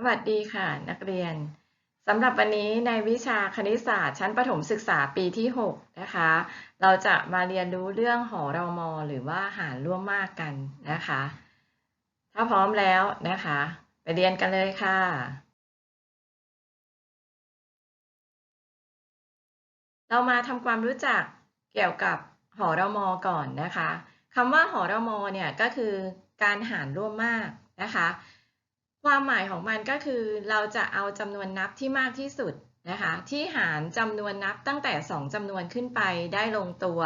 สวัสดีค่ะ นักเรียนสำหรับวันนี้ในวิชาคณิตศาสตร์ชั้นประถมศึกษาปีที่ 6 นะคะ เราจะมาเรียนรู้เรื่องหอรมอหรือว่าหารร่วมมากกันนะคะ ถ้าพร้อมแล้วนะคะ ไปเรียนกันเลยค่ะ เรามาทำความรู้จักเกี่ยวกับหอรมอก่อนนะคะคำว่าหอรมอเนี่ยก็คือการหารร่วมมากนะคะ ความหมายของมันก็คือเราจะเอาจำนวนนับที่มากที่สุดนะคะที่หารจำนวนนับตั้งแต่ 2จำนวนขึ้นไปได้ลงตัว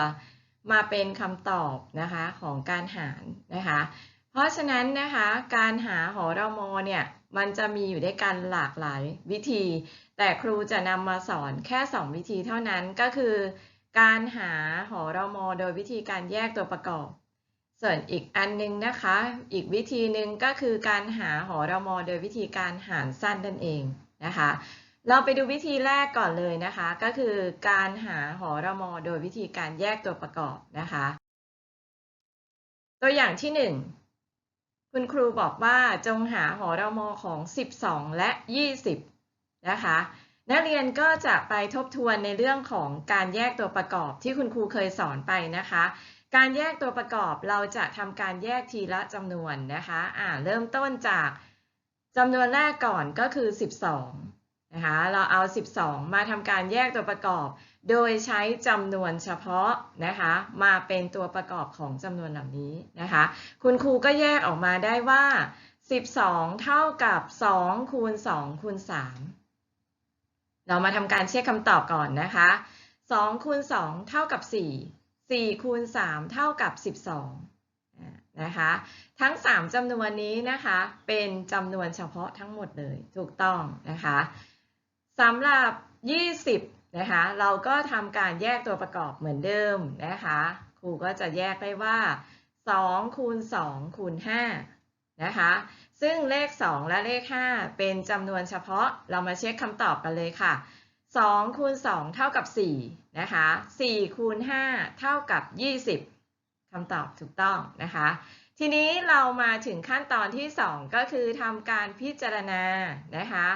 มาเป็นคำตอบนะคะของการหารนะคะ เพราะฉะนั้นนะคะการหาหอรมอเนี่ยมันจะมีอยู่ด้วยกันหลากหลายวิธี แต่ครูจะนำมาสอนแค่ 2 วิธีเท่านั้นก็คือ การหาหอรมอโดยวิธีการแยกตัวประกอบ ส่วนอีกอันนึงนะคะ อีกวิธีหนึ่งก็คือการหาหอรมอโดยวิธีการหารสั้นนั่นเองนะคะ เราไปดูวิธีแรกก่อนเลยนะคะ ก็คือการหาหอรมอโดยวิธีการแยกตัวประกอบนะคะ ตัวอย่างที่ 1 คุณครูบอกว่าจงหาหอรมอของ 12 และ 20 นะคะนักเรียนก็จะไปทบทวนในเรื่องของการแยกตัวประกอบที่คุณครูเคยสอนไปนะคะ การแยกตัวประกอบเราจะทำการแยกทีละจำนวนนะคะอ่าเริ่มต้นจากจำนวนแรกก่อนก็คือ 12นะคะเราเอา 12 มาทำการแยกตัวประกอบ โดยใช้จำนวนเฉพาะนะคะมาเป็นตัวประกอบของจำนวนเหล่านี้นะคะคุณครูก็แยกออกมาได้ว่า 12 เท่ากับ 2 คูณ 2 คูณ 3 เรามาทำการเช็คคำตอบก่อนนะคะ 2 คูณ 2 เท่ากับ 4 4คูณ3เท่ากับ 12นะคะทั้ง 3จำนวนนี้นะคะเป็นจำนวนเฉพาะทั้งหมดเลยถูกต้องนะคะสำหรับ 20นะคะเราก็ทำการแยกตัวประกอบเหมือนเดิมนะคะครูก็จะแยกได้ว่า2คูณ2คูณ5นะคะซึ่งเลข 2 และเลข 5 เป็นจำนวนเฉพาะเรามาเช็คคำตอบกันเลยค่ะ 2คูณ2เท่ากับ 4 นะคะ4คูณ5เท่ากับ 20คำตอบถูกต้องนะคะ ทีนี้เรามาถึงขั้นตอนที่ 2 ก็คือทำการพิจารณานะคะ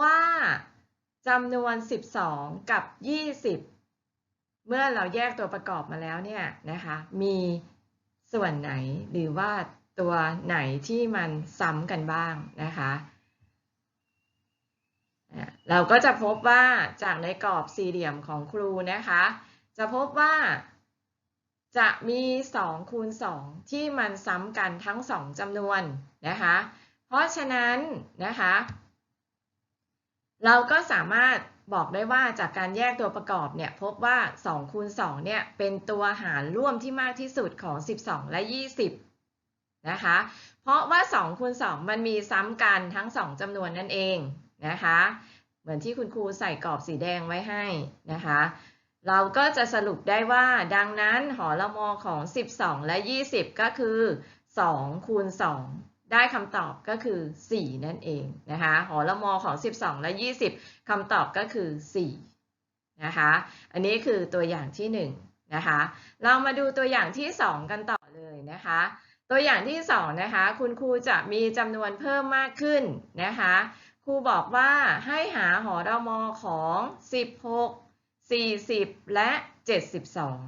ว่าจำนวน 12 กับ 20 เมื่อเราแยกตัวประกอบมาแล้วเนี่ยนะคะ มีส่วนไหนหรือว่าตัวไหนที่มันซ้ำกันบ้างนะคะ เราก็จะพบว่าจากในกรอบสี่เหลี่ยมของครูนะคะ จะพบว่า จะมี2คูณ2ที่มันซ้ำกันทั้ง 2จำนวนนะคะ เพราะฉะนั้นนะคะ เราก็สามารถบอกได้ว่าจากการแยกตัวประกอบเนี่ยพบว่า2คูณ2เนี่ยเป็นตัวหารร่วมที่มากที่สุดของ 12 และ 20 นะคะ เพราะว่า2คูณ2มันมีซ้ำกันทั้ง 2จำนวนนั่นเอง นะคะ เหมือนที่คุณครูใส่กรอบสีแดงไว้ให้นะคะ เราก็จะสรุปได้ว่าดังนั้นหอละมอของ 12 และ 20 ก็คือ 2 คูณ 2 ได้คำตอบก็คือ 4 นั่นเองนะคะหอละมอของ 12 และ 20คำตอบก็คือ 4 นะคะ อันนี้คือตัวอย่างที่ 1 นะคะ เรามาดูตัวอย่างที่ 2 กันต่อเลยนะคะตัวอย่างที่2นะคะคุณครูจะมีจำนวนเพิ่มมากขึ้นนะคะ รูบอกว่าให้หาหอรมอของ 16 40 และ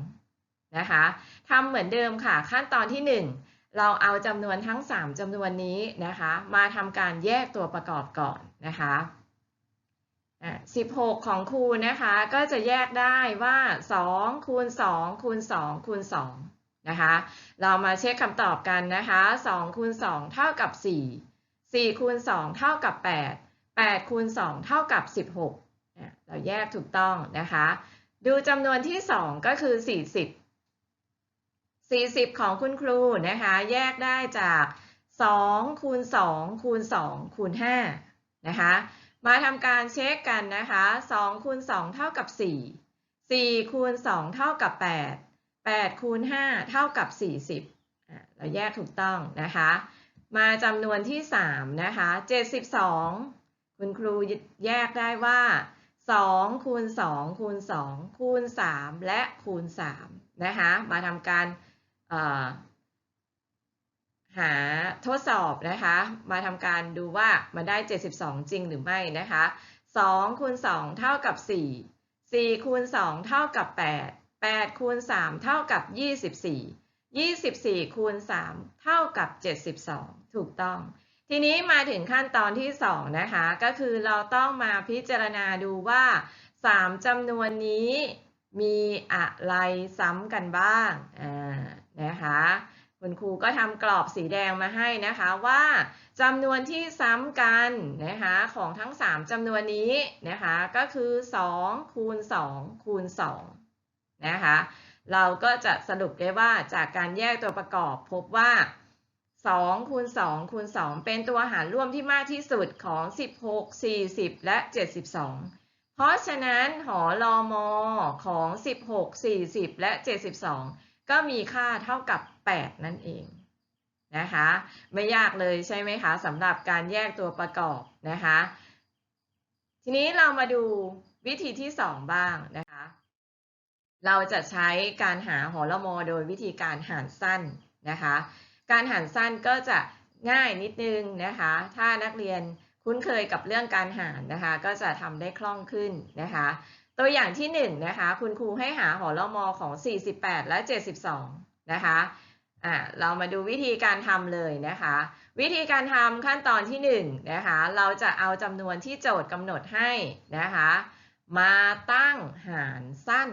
72 นะคะทำเหมือนเดิมค่ะ ขั้นตอนที่ 1 เราเอาจำนวนทั้ง 3จำนวนนี้นะคะ มาทำการแยกตัวประกอบก่อนนะคะ16 ของครูนะคะ ก็จะแยกได้ว่า 2 คูณ 2 คูณ 2 คูณ 2 นะคะ เรามาเช็คคำตอบกันนะคะ 2 คูณ 2 เท่ากับ 4 4คูณ2เท่ากับ 8 8คูณ2เท่ากับ 16 เราแยกถูกต้องนะคะ ดูจำนวนที่ 2 ก็คือ 40 40 ของคุณครูนะคะ แยกได้จาก2คูณ2คูณ2คูณ5นะคะ มาทำการเช็คกันนะคะ2คูณ2เท่ากับ 4 4คูณ2เท่ากับ 8 8คูณ5เท่ากับ 40 เราแยกถูกต้องนะคะ มาจำนวนที่ 3 นะคะ 72 คุณครูแยกได้ว่า2คูณ2คูณ2คูณ3และคูณ3นะคะมาทำการหาทดสอบนะคะ มาทำการดูว่ามันได้ 72 จริงหรือไม่นะคะ2คูณ2เท่ากับ 4 4คูณ2เท่ากับ 8 8คูณ3เท่ากับ 24 24คูณ3เท่ากับ 72 ถูกต้อง ทีนี้มาถึงขั้นตอนที่ 2 นะคะ ก็คือเราต้องมาพิจารณาดูว่า 3จำนวนนี้มีอะไรซ้ำกันบ้างนะคะ คุณครูก็ทำกรอบสีแดงมาให้นะคะว่าจำนวนที่ซ้ำกันนะคะของทั้ง 3จำนวนนี้นะคะก็คือ 2 คูณ 2 คูณ 2 นะคะ เราก็จะสรุปได้ว่าจากการแยกตัวประกอบพบว่า 2คูณ2คูณ2เป็นตัวหารร่วมที่มากที่สุดของ 16 40 และ 72 เพราะฉะนั้นหอลอมอของ 16 40 และ 72 ก็มีค่าเท่ากับ 8 นั่นเองนะคะ ไม่ยากเลยใช่ไหมคะสำหรับการแยกตัวประกอบนะคะ ทีนี้เรามาดูวิธีที่ 2 บ้างนะคะ เราจะใช้การหาหอละมอโดยวิธีการหารสั้นนะคะ การหารสั้นก็จะง่ายนิดนึงนะคะ ถ้านักเรียนคุ้นเคยกับเรื่องการหารนะคะ ก็จะทำได้คล่องขึ้นนะคะ ตัวอย่างที่1นงนะคะ คุณครูให้หาหอละมอของ 48 และ 72 นะคะอ่าเรามาดูวิธีการทำเลยนะคะ วิธีการทำขั้นตอนที่1นะคะ เราจะเอาจำนวนที่โจทย์กำหนดให้นะคะ มาตั้งหารสั้น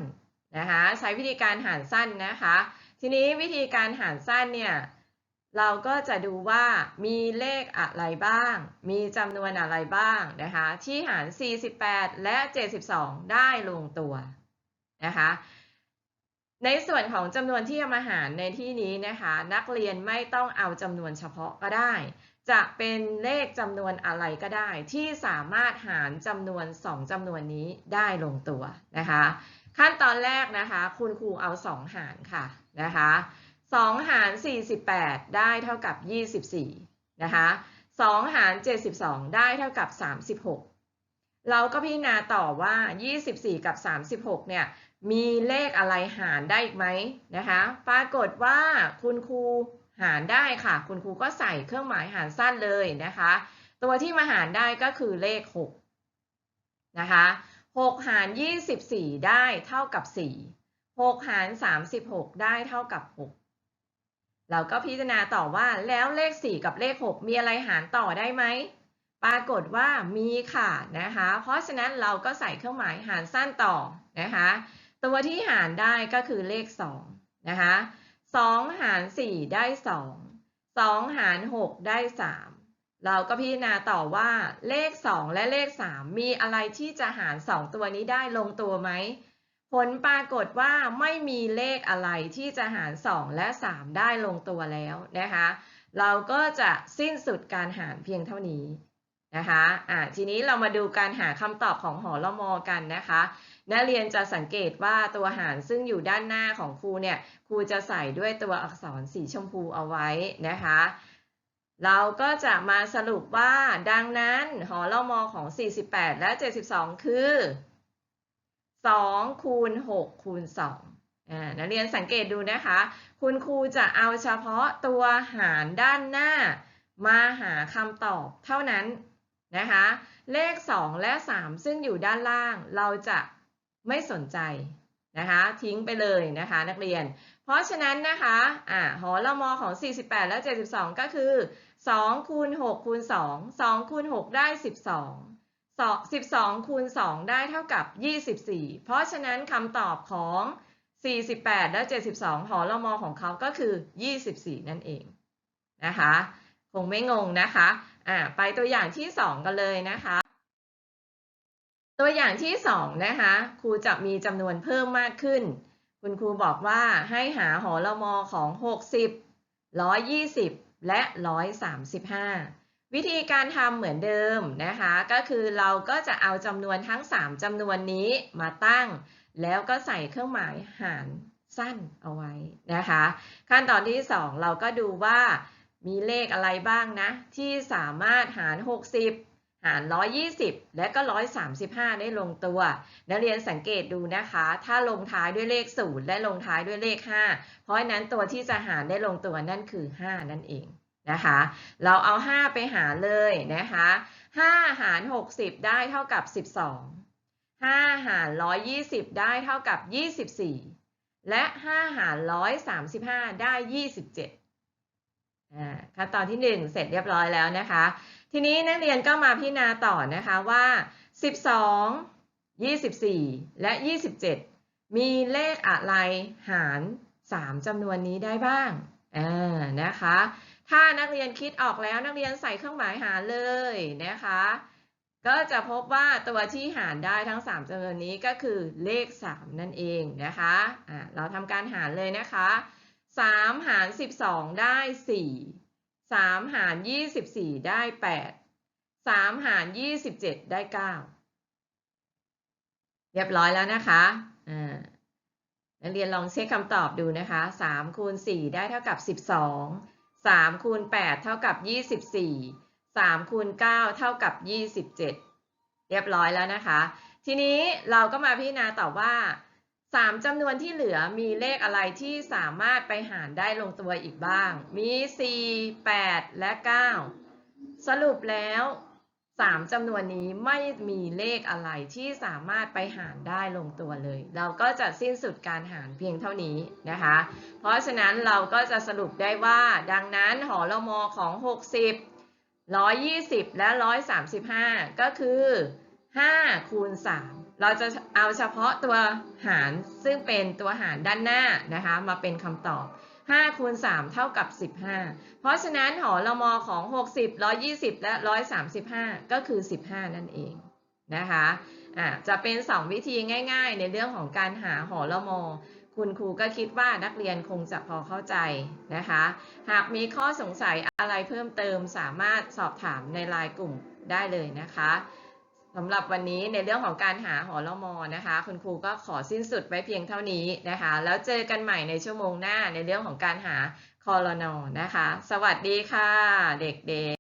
นะคะ ใช้วิธีการหารสั้นนะคะ ทีนี้วิธีการหารสั้นเนี่ย เราก็จะดูว่ามีเลขอะไรบ้าง มีจำนวนอะไรบ้างนะคะ ที่หาร 48 และ 72 ได้ลงตัวนะคะ ในส่วนของจำนวนที่เอามาหารในที่นี้นะคะ นักเรียนไม่ต้องเอาจำนวนเฉพาะก็ได้ จะเป็นเลขจำนวนอะไรก็ได้ ที่สามารถหารจำนวน 2จำนวนนี้ได้ลงตัวนะคะ ขั้นตอนแรกนะคะ คุณครูเอา 2 หารค่ะนะคะ 2 หาร 48 ได้เท่ากับ 24 นะคะ2หาร 72 ได้เท่ากับ 36 เราก็พิจารณาต่อว่า 24 กับ 36 เนี่ย มีเลขอะไรหารได้อีกไหมนะคะ ปรากฏว่าคุณครูหารได้ค่ะ คุณครูก็ใส่เครื่องหมายหารสั้นเลยนะคะ ตัวที่มาหารได้ก็คือเลข 6 นะคะ 6 หาร 24 ได้เท่ากับ 4 6 หาร 36 ได้เท่ากับ 6 เราก็พิจารณาต่อว่าแล้วเลข 4 กับเลข 6 มีอะไรหารต่อได้ไหม ปรากฏว่ามีค่ะนะคะ เพราะฉะนั้นเราก็ใส่เครื่องหมายหารสั้นต่อนะคะ ตัวที่หารได้ก็คือเลข 2 นะคะ 2 หาร 4 ได้ 2 2 หาร 6 ได้ 3 เราก็พิจารณาต่อว่าเลข 2 และเลข 3 มีอะไรที่จะหาร 2 ตัวนี้ได้ลงตัวไหม ผลปรากฏว่าไม่มีเลขอะไรที่จะหาร 2 และ 3 ได้ลงตัวแล้วนะคะ เราก็จะสิ้นสุดการหารเพียงเท่านี้นะคะอ่าทีนี้เรามาดูการหาคำตอบของหอละมอกันนะคะ นักเรียนจะสังเกตว่าตัวหารซึ่งอยู่ด้านหน้าของครูเนี่ยครูจะใส่ด้วยตัวอักษรสีชมพูเอาไว้นะคะเราก็จะมาสรุปว่าดังนั้นหอละมอของ 48 และ 72 คือ 2 คูณ 6 คูณ2อ่านักเรียนสังเกตดูนะคะ คุณครูจะเอาเฉพาะตัวหารด้านหน้า มาหาคำตอบเท่านั้นนะคะ เลข 2 และ 3 ซึ่งอยู่ด้านล่างเราจะไม่สนใจนะคะทิ้งไปเลยนะคะนักเรียน เพราะฉะนั้นนะคะอ่าหอละมอของ 48 และ 72 ก็คือ 2 คูณ 6 คูณ 2 2 คูณ 6 ได้ 12 12คูณ2ได้เท่ากับ 24 เพราะฉะนั้นคำตอบของ 48 และ 72 หอละมอของเขาก็คือ 24 นั่นเองนะคะ คงไม่งงนะคะอ่าไปตัวอย่างที่ 2 กันเลยนะคะ ตัวอย่างที่ 2 นะคะครูจะมีจำนวนเพิ่มมากขึ้น คุณครูบอกว่าให้หาหอละมอของ 60 120 และ 135 วิธีการทำเหมือนเดิมนะคะ ก็คือเราก็จะเอาจำนวนทั้ง 3จำนวนนี้มาตั้ง แล้วก็ใส่เครื่องหมายหารสั้นเอาไว้นะคะ ขั้นตอนที่ 2 เราก็ดูว่ามีเลขอะไรบ้างนะ ที่สามารถหาร 60 หาร 120 และก็ 135 ได้ลงตัว นักเรียนสังเกตดูนะคะ ถ้าลงท้ายด้วยเลข 0 และลงท้ายด้วยเลข 5 เพราะฉะนั้นตัวที่จะหารได้ลงตัวนั่นคือ 5 นั่นเอง นะคะ เราเอา 5 ไปหารเลยนะคะ 5 หาร 60 ได้เท่ากับ 12 5 หาร 120 ได้เท่ากับ 24 และ 5 หาร 135 ได้ 27อ่าขั้นตอนที่ 1 เสร็จเรียบร้อยแล้วนะคะ ทีนี้นักเรียนก็มาพิจารณาต่อนะคะว่า 12 24 และ 27 มีเลขอะไรหาร 3จำนวนนี้ได้บ้างอ่านะคะ ถ้านักเรียนคิดออกแล้วนักเรียนใส่เครื่องหมายหารเลยนะคะ ก็จะพบว่าตัวที่หารได้ทั้ง 3จำนวนนี้ก็คือเลข 3 นั่นเองนะคะอ่าเราทำการหารเลยนะคะ 3 หาร 12 ได้ 4 3 หาร 24 ได้ 8 3 หาร 27 ได้ 9 เรียบร้อยแล้วนะคะนักเรียนลองเช็คคำตอบดูนะคะ 3 คูณ 4 ได้เท่ากับ 12 3คูณ8เท่ากับ24 3คูณ9เท่ากับ27เรียบร้อยแล้วนะคะ ทีนี้เราก็มาพิจารณาต่อว่า3จำนวนที่เหลือมีเลขอะไรที่สามารถไปหารได้ลงตัวอีกบ้าง มี 4 8 และ 9 สรุปแล้ว 3จำนวนนี้ไม่มีเลขอะไรที่สามารถไปหารได้ลงตัวเลย เราก็จะสิ้นสุดการหารเพียงเท่านี้นะคะ เพราะฉะนั้นเราก็จะสรุปได้ว่า ดังนั้นหอละมอของ 60 120 และ 135 ก็คือ 5 คูณ 3 เราจะเอาเฉพาะตัวหารซึ่งเป็นตัวหารด้านหน้านะคะ มาเป็นคำตอบ 5คูณ3 เท่ากับ 15 เพราะฉะนั้นหอละมอของ 60 120 และ 135 ก็คือ 15 นั่นเองนะคะอะจะเป็น 2 วิธีง่ายๆ ในเรื่องของการหาหอละมอ คุณครูก็คิดว่านักเรียนคงจะพอเข้าใจนะคะ หากมีข้อสงสัยอะไรเพิ่มเติมสามารถสอบถามในไลน์กลุ่มได้เลยนะคะ สำหรับวันนี้ในเรื่องของการหาหอละมอนะคะ คุณครูก็ขอสิ้นสุดไว้เพียงเท่านี้นะคะ แล้วเจอกันใหม่ในชั่วโมงหน้าในเรื่องของการหาคอรนอนะคะ สวัสดีค่ะ เด็กๆ